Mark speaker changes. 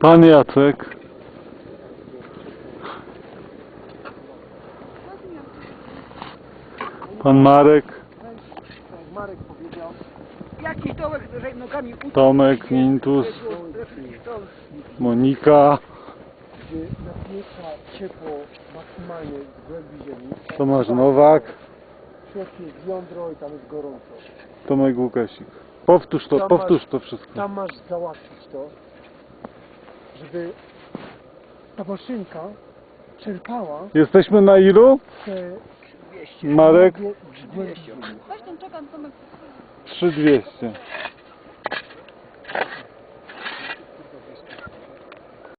Speaker 1: Pan Jacek. Pan Marek,
Speaker 2: Marek powiedział,
Speaker 3: Jakiś dołek nogami.
Speaker 1: Tomek, Mintus. Monika,
Speaker 2: gdzie napieca ciepło maksymalnie w głębi ziemi.
Speaker 1: Tomasz Nowak,
Speaker 2: W środku jest jądro i tam jest gorąco.
Speaker 1: Tomek Łukasik. Powtórz to,
Speaker 2: Tam
Speaker 1: powtórz
Speaker 2: masz-
Speaker 1: to wszystko.
Speaker 2: Tam masz załatwić to, żeby ta maszynka czerpała
Speaker 1: Jesteśmy na ilu?
Speaker 2: te
Speaker 3: 200.
Speaker 1: Marek?
Speaker 2: w głębi ziemi.
Speaker 4: Weź ten czekan, Tomek.
Speaker 1: 3200.